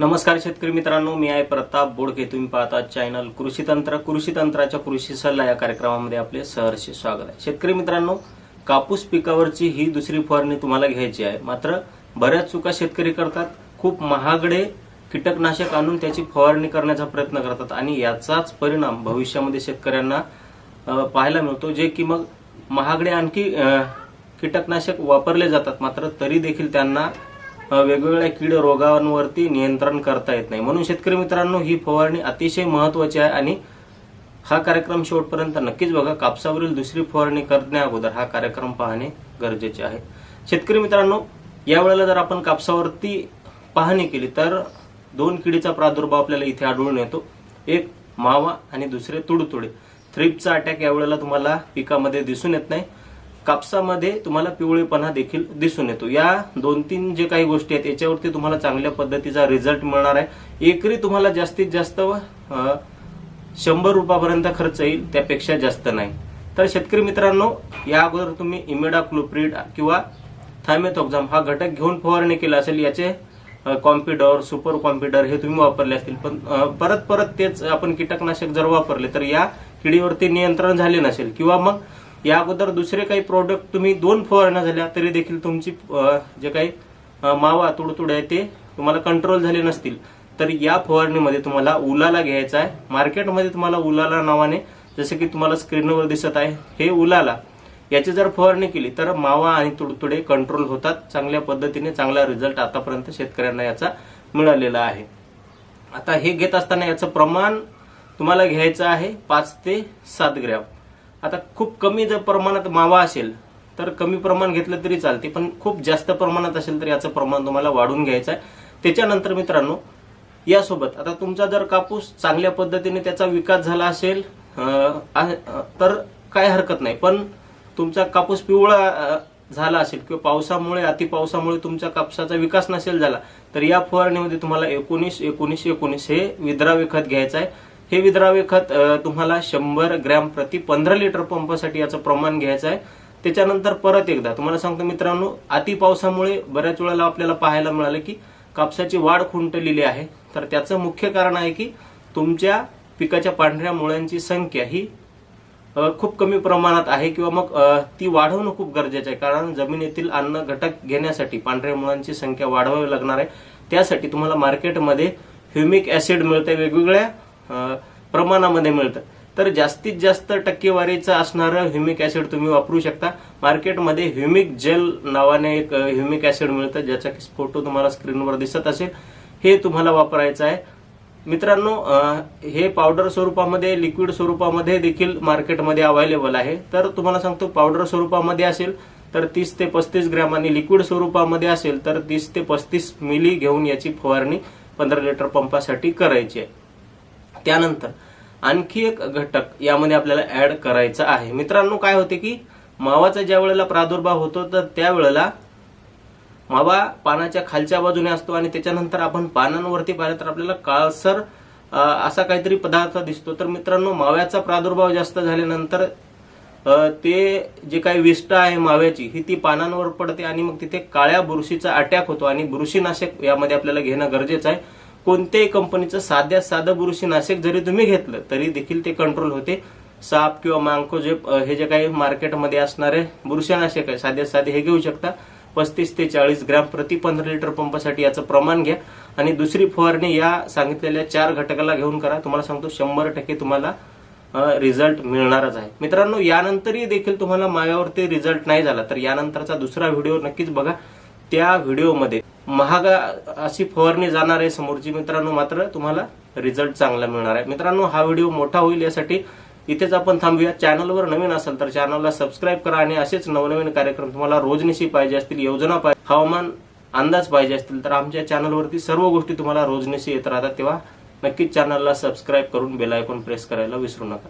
नमस्कार शेतकरी मित्रांनो मी आहे प्रताप बोडके. तुम्ही पाहता चॅनल कृषी तंत्र. कृषी तंत्राच्या कृषी सल्ला या कार्यक्रमामध्ये आपले सहर्ष स्वागत आहे. शेतकरी मित्रांनो कापूस पिकावरची ही दुसरी फवारणी तुम्हाला घ्यायची आहे. मात्र बऱ्याच चुका शेतकरी करतात. खूप महागडे कीटकनाशक आणून त्याची फवारणी करण्याचा प्रयत्न करतात आणि याचाच परिणाम भविष्यामध्ये शेतकऱ्यांना पाहायला मिळतो. जे की मग महागडे आणखी कीटकनाशक वापरले जातात. मात्र तरी देखील त्यांना वेगवेगळ्या कीड रोगांवरती नियंत्रण करता येत नाही. म्हणून शेतकरी मित्रांनो ही फवारणी अतिशय महत्वाची आहे आणि हा कार्यक्रम शेवटपर्यंत नक्कीच बघा. कापसावरील दुसरी फवारणी करण्या अगोदर हा कार्यक्रम पाहणे गरजेचे आहे. शेतकरी मित्रांनो या वेळेला जर आपण कापसावरती पाहणी केली तर दोन किडीचा प्रादुर्भाव आपल्याला इथे आढळून येतो. एक मावा आणि दुसरे तुडतुडे. थ्रिपचा अटॅक यावेळेला तुम्हाला पिकामध्ये दिसून येत नाही. कापसामध्ये तुम्हाला पिवळेपणा देखील दिसून येतो. या दोन तीन जे काही गोष्टी आहेत याच्यावरती तुम्हाला चांगल्या पद्धतीचा रिझल्ट मिळणार आहे. एकरी तुम्हाला जास्तीत जास्त शंभर रुपयापर्यंत खर्च येईल त्यापेक्षा जास्त नाही. तर शेतकरी मित्रांनो या अगोदर तुम्ही इमेडा क्लोप्रिड किंवा थायमेथॉक्झाम हा घटक घेऊन फवारणी केला असेल याचे कॉम्प्युटर सुपर कॉम्प्युटर हे तुम्ही वापरले असतील. पण परत परत तेच आपण कीटकनाशक जर वापरले तर या किडीवरती नियंत्रण झाले नसेल किंवा मग या अगोदर दुसरे काही प्रोडक्ट तुम्ही दोन फवारण्या झाल्या तरी देखील तुमची जे काही मावा तुडतुड आहे ते तुम्हाला कंट्रोल झाले नसतील. तर या फवारणीमध्ये तुम्हाला उलाला घ्यायचा आहे. मार्केटमध्ये तुम्हाला उलाला नावाने जसं की तुम्हाला स्क्रीनवर दिसत आहे हे उलाला. याची जर फवारणी केली तर मावा आणि तुडतुडे कंट्रोल होतात. चांगल्या पद्धतीने चांगला रिझल्ट आतापर्यंत शेतकऱ्यांना याचा मिळालेला आहे. आता हे घेत असताना याचं प्रमाण तुम्हाला घ्यायचं आहे पाच ते सात ग्रॅम. आता खूप कमी जर प्रमाणात मावा असेल तर कमी प्रमाण घेतलं तरी चालते पण खूप जास्त प्रमाणात असेल तर याचं प्रमाण तुम्हाला वाढून घ्यायचं आहे. त्याच्यानंतर मित्रांनो यासोबत आता तुमचा जर कापूस चांगल्या पद्धतीने त्याचा विकास झाला असेल आहे- तर काय हरकत नाही. पण तुमचा कापूस पिवळा झाला असेल किंवा पावसामुळे अति पावसामुळे तुमच्या कापसाचा विकास नसेल झाला तर या फवारणीमध्ये तुम्हाला एकोणीस एकोणीस एकोणीस हे विद्राव्य खत घ्यायचं आहे. हे विद्राव्य खत तुम्हाला शंभर ग्रॅम प्रति पंधरा लिटर पंपासाठी याचं प्रमाण घ्यायचं आहे. त्याच्यानंतर परत एकदा तुम्हाला सांगतो मित्रांनो अति पावसामुळे बऱ्याच वेळेला आपल्याला पाहायला मिळालं की कापसाची वाढ खुंटलेली आहे. तर त्याचं मुख्य कारण आहे की तुमच्या पिकाच्या पांढऱ्या मुळ्यांची संख्या ही खूप कमी प्रमाणात आहे किंवा मग ती वाढवणं खूप गरजेचं आहे. कारण जमिनीतील अन्न घटक घेण्यासाठी पांढऱ्या मुळांची संख्या वाढवावी लागणार आहे. त्यासाठी तुम्हाला मार्केटमध्ये ह्युमिक ऍसिड मिळते वेगवेगळ्या प्रमाणामध्ये मिळतं. तर जास्तीत जास्त टक्केवारीचं असणारं ह्युमिक ऍसिड तुम्ही वापरू शकता. मार्केटमध्ये ह्युमिक जेल नावाने एक ह्युमिक ऍसिड मिळतं ज्याचा फोटो तुम्हाला स्क्रीनवर दिसत असेल. हे तुम्हाला वापरायचं आहे. मित्रांनो हे पावडर स्वरूपामध्ये लिक्विड स्वरूपामध्ये देखील मार्केटमध्ये अवेलेबल आहे. तर तुम्हाला सांगतो पावडर स्वरूपामध्ये असेल तर तीस ते पस्तीस ग्रॅम आणि लिक्विड स्वरूपामध्ये असेल तर तीस ते पस्तीस मिली घेऊन याची फवारणी पंधरा लिटर पंपासाठी करायची आहे. त्यानंतर आणखी एक घटक यामध्ये आपल्याला ऍड करायचा आहे. मित्रांनो काय होते की मावाचा ज्या वेळेला प्रादुर्भाव होतो तर त्यावेळेला मावा पानाच्या खालच्या बाजूने असतो आणि त्याच्यानंतर आपण पानांवरती पाहिलं तर आपल्याला काळसर असा काहीतरी पदार्थ दिसतो. तर मित्रांनो माव्याचा प्रादुर्भाव जास्त झाल्यानंतर ते जे काही विष्ट आहे माव्याची ही ती पानांवर पडते आणि मग तिथे काळ्या बुरशीचा अटॅक होतो. आणि बुरशीनाशक यामध्ये आपल्याला घेणं गरजेचं आहे. कोणत्याही कंपनीचं साध्या साधं बुरशीनाशक जरी तुम्ही घेतलं तरी देखील ते कंट्रोल होते. साप किंवा मांको जे हे जे काही मार्केटमध्ये असणारे बुरशीनाशक आहे साधे साधे हे घेऊ शकता. पस्तीस ते चाळीस ग्रॅम प्रति पंधरा लिटर पंपासाठी याचं प्रमाण घ्या. आणि दुसरी फवारणी या सांगितलेल्या चार घटकाला घेऊन करा. तुम्हाला सांगतो शंभर टक्के तुम्हाला रिझल्ट मिळणारच आहे. मित्रांनो यानंतरही देखील तुम्हाला माव्यावरती रिझल्ट नाही झाला तर यानंतरचा दुसरा व्हिडिओ नक्कीच बघा. त्या व्हिडिओमध्ये महागा अशी फवारणी जाणार आहे समोरची मित्रांनो मात्र तुम्हाला रिझल्ट चांगला मिळणार आहे. मित्रांनो हा व्हिडिओ मोठा होईल यासाठी इथेच आपण थांबूया. चॅनलवर नवीन असेल तर चॅनलला सबस्क्राईब करा आणि असेच नवनवीन कार्यक्रम तुम्हाला रोजनिशी पाहिजे असतील योजना पाहिजे हवामान अंदाज पाहिजे असतील तर आमच्या चॅनलवरती सर्व गोष्टी तुम्हाला रोजनिशी येत राहतात. तेव्हा नक्कीच चॅनलला सबस्क्राईब करून बेल आयकॉन प्रेस करायला विसरू नका.